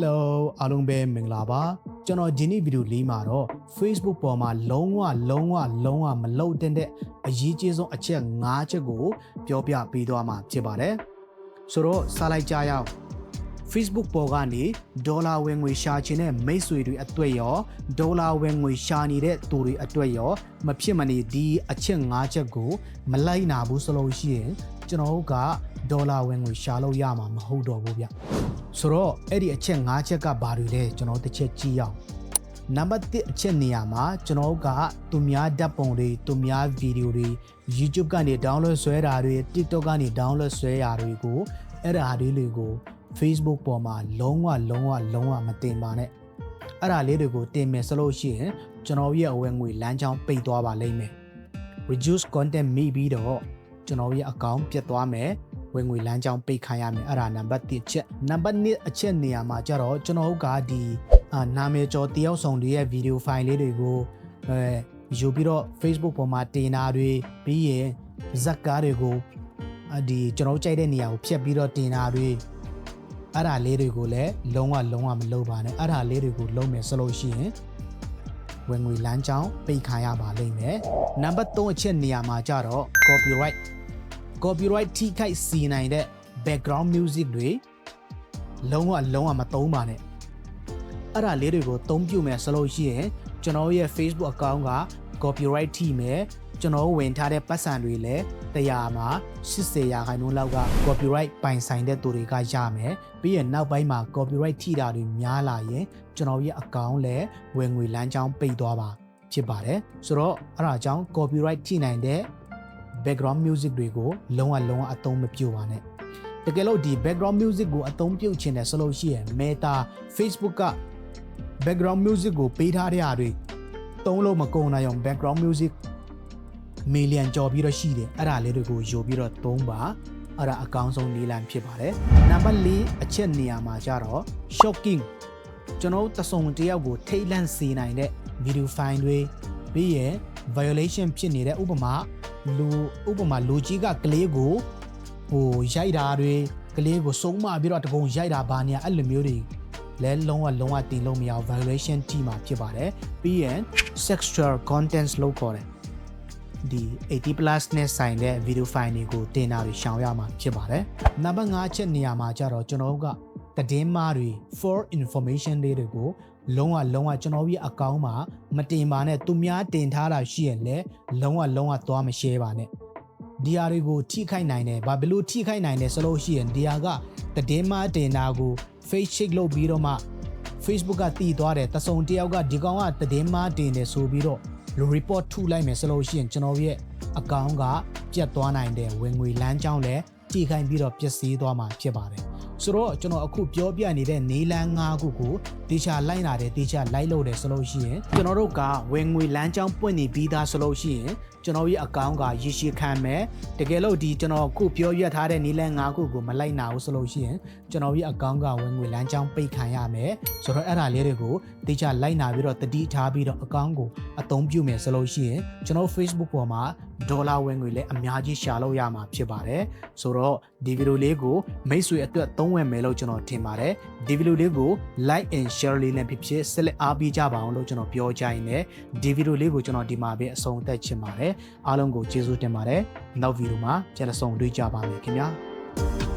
Hello အားလုံးပဲမင်္ဂလာပါကျွန်တော်ဒီနေ့ဗီဒီယိုလေးမှာတော့ Facebook ပေါ်မှာလုံးဝလုံးဝလုံးဝမလုပ်တဲ့အရေးကြီးဆုံးအချက်၅ချက်ကိုပြောပြပေးသွားမှာဖြစ်ပါတယ်ဆိုတော့စားလိုက်ကြရအောင် Facebook ပေါ်ကနေဒေါ်လာဝင်ငွေရှာချင်တဲ့မိတ်ဆွေတွေအတွက်ရောဒေါ်လာဝင်ငွေရှာနေတဲ့သူတွေအတွက်ရော မဖြစ်မနေဒီအချက်၅ချက်ကို မလိုက်နာဘူးဆိုလို့ရှိရင် ကျွန်တော်တို့ကဒေါ်လာဝင်ငွေရှာလို့ရမှာမဟုတ်တော့ဘူးဗျဆိုတော့အဲ့ဒီအချက်၅ချက်ကဘာတွေလဲကျွန်တော်တစ်ချက်ကြည့်ရအောင်နံပါတ်1အချက်နေရာမှာကျွန်တော်တို့ကသူများဓာတ်ပုံတွေသူများဗီဒီယိုတွေ YouTube ကနေ download ဆွဲတာတွေ TikTok ကနေ download ဆွဲတာတွေကိုအဲ့ဒါလေးတွေကို Facebook ပေါ်မှာလုံးဝလုံးဝလုံးဝမတင်ပါနဲ့အဲ့ဒါလေးတွေကိုတင်မယ်ဆိုလို့ရှိရင်ကျွန်တော်ရဲ့အဝယ်ငွေလမ်းကြောင်းပိတ်သွားပါလိမ့်မယ် reduce content မိပြီးတော့ ကျွန်တော်ရဲ့အကောင့်ပြတ်သွားမယ်ဝင်ငွေလမ်းကြောင်းပိတ်ခိုင်းရမယ်အဲ့ဒါနံပါတ်1ချက်နံပါတ်2အချက်နေရာမှာကျတော့ကျွန်တော်တို့ကဒီအာနာမည်ကျော်တယောက်ဆောင်တွေရဲ့ဗီဒီယိုဖိုင်လေးတွေကိုအဲယူပြီးတော့ Facebook ပေါ်မှာတင်တာတွေပြီးရင်ဇက်ကားတွေကိုအဒီကျွန်တော်တို့ကြိုက်တဲ့နေရာကိုဖြတ်ပြီးတော့တင်တာတွေအဲ့ဒါလေးတွေကိုလည်းလုံးဝလုံးဝမလုပ်ပါနဲ့အဲ့ဒါလေးတွေကိုလုံးမယ်ဆိုလို့ရှိရင်ဝင်ငွေလမ်းကြောင်းပိတ်ခံရပါလိမ့်မယ်နံပါတ်3အချက်နေရာမှာကျတော့ copyright copyright ထိခိုက်စီနိုင်တဲ့ background music တွေလုံးဝလုံးဝမသုံးပါနဲ့အဲ့ဒါလေးတွေကိုသုံးပြုမယ်ဆိုလို့ရှိရင်ကျွန်တော်ရဲ့ Facebook account က copyright ထိမယ်ကျွန်တော်ဝင်ထားတဲ့ပတ်စံတွေလည်းတရားမှာ80ရာခိုင်နှုန်းလောက်က copyright ပိုင်ဆိုင်တဲ့သူတွေကရမယ်ပြီးရင်နောက်ပိုင်းမှာ copyright ထိတာတွေများလာရင်ကျွန်တော်ရဲ့ account လည်းဝင်ငွေလမ်းကြောင်းပိတ်သွားပါဖြစ်ပါတယ်ဆိုတော့အဲ့ဒါကြောင့် copyright ထိနိုင်တဲ့ background music တွေကိုလုံးဝလုံးဝအသုံးမပြုပါနဲ့တကယ်လို့ဒီ background music ကိုအသုံးပြုချင်တယ်ဆိုလို့ရှိရင် Meta Facebook က background music ကိုပေးထားတဲ့အားတွေသုံးလို့မကုန်နိုင်အောင် background music million ကျော်ပြီးတော့ရှိတယ်အဲ့ဒါလေးတွေကိုယူပြီးတော့သုံးပါအဲ့ဒါအကောင်းဆုံးနည်းလမ်းဖြစ်ပါတယ်နံပါတ်၄အချက်နေရာမှာကျတော့ shocking ကျွန်တော်တဆုံတယောက်ကိုထိတ်လန့်စေနိုင်တဲ့ video file တွေပြီးရင် violation ဖြစ်နေတဲ့ဥပမာ လူဥပမာလူကြီးကကလေးကိုဟိုရိုက်တာတွေကလေးကိုစုံမပြီးတော့တကုံရိုက်တာဘာညာအဲ့လိုမျိုးတွေလဲလုံးဝလုံးဝတင်လို့မရအောင် violation ထိမှာဖြစ်ပါတယ်ပြီးရင် sexual contents လို့ခေါ်တယ်ဒီ80 plus နဲ့ဆိုင်တဲ့ video file တွေကိုတင်တာတွေရှောင်ရမှာဖြစ်ပါတယ်နံပါတ်5ချက်နေရာမှာကျတော့ကျွန်တော်တို့ကတည်င်းမားတွေ for information တွေတွေကို လုံးဝလုံးဝကျွန်တော်ရဲ့အကောင့်မှာမတင်ပါနဲ့သူများတင်ထားတာရှိရင်လည်းလုံးဝလုံးဝသွားမ share ပါနဲ့ဒီဟာတွေကိုထိခိုက်နိုင်တယ်ဘာဘလို့ထိခိုက်နိုင်တယ်ဆိုလို့ရှိရင်ဒီဟာကတည်င်းမားတင်တာကို face check လုပ်ပြီးတော့မှ Facebook ကတည်သွားတယ်တစုံတယောက်ကဒီကောင်ကတည်င်းမားတင်တယ်ဆိုပြီးတော့ report ထုလိုက်မယ်ဆိုလို့ရှိရင်ကျွန်တော်ရဲ့အကောင့်ကပြတ်သွားနိုင်တယ်ဝင်ငွေလမ်းကြောင်းလည်းထိခိုက်ပြီးတော့ပျက်စီးသွားမှာဖြစ်ပါတယ် ဆိုတော့ကျွန်တော်အခုပြောပြနေတဲ့နေလန်း၅ခုကိုတေချာလိုက်လာတယ်တေချာလိုက်လို့တယ်ဆိုလို့ရှိရင်ကျွန်တော်တို့ကဝင်ငွေလမ်းကြောင်းပွင့်နေပြီးသားဆိုလို့ရှိရင်ကျွန်တော်ရဲ့အကောင့်ကရရှိခံမယ်တကယ်လို့ဒီကျွန်တော်ခုပြောရထားတဲ့နေလန်း၅ခုကိုမလိုက်နာဘူးဆိုလို့ရှိရင်ကျွန်တော်ရဲ့အကောင့်ကဝင်ငွေလမ်းကြောင်းပိတ်ခံရမယ်ဆိုတော့အဲ့ဒါလေးတွေကိုတေချာလိုက်နာပြီးတော့တတိထားပြီးတော့အကောင့်ကိုအသုံးပြုမယ်ဆိုလို့ရှိရင်ကျွန်တော် Facebook ပေါ်မှာဒေါ်လာဝင်ငွေလည်းအများကြီးရှာလို့ရမှာဖြစ်ပါတယ်ဆိုတော့ဒီဗီဒီယိုလေးကိုမိတ်ဆွေအတွက်သုံးဝင်မယ်လို့ကျွန်တော်ထင်ပါတယ်ဒီဗီဒီယိုလေးကို like and share လေးနဲ့ဖြစ်ဖြစ်ဆက်လက်အားပေးကြပါအောင်လို့ကျွန်တော်ပြောကြရင်လည်းဒီဗီဒီယိုလေးကိုကျွန်တော်ဒီမှာပဲအဆုံးသတ်ချင်ပါတယ်အားလုံးကိုကျေးဇူးတင်ပါတယ်နောက်ဗီဒီယိုမှာပြန်လည်ဆုံတွေ့ကြပါမယ်ခင်ဗျာ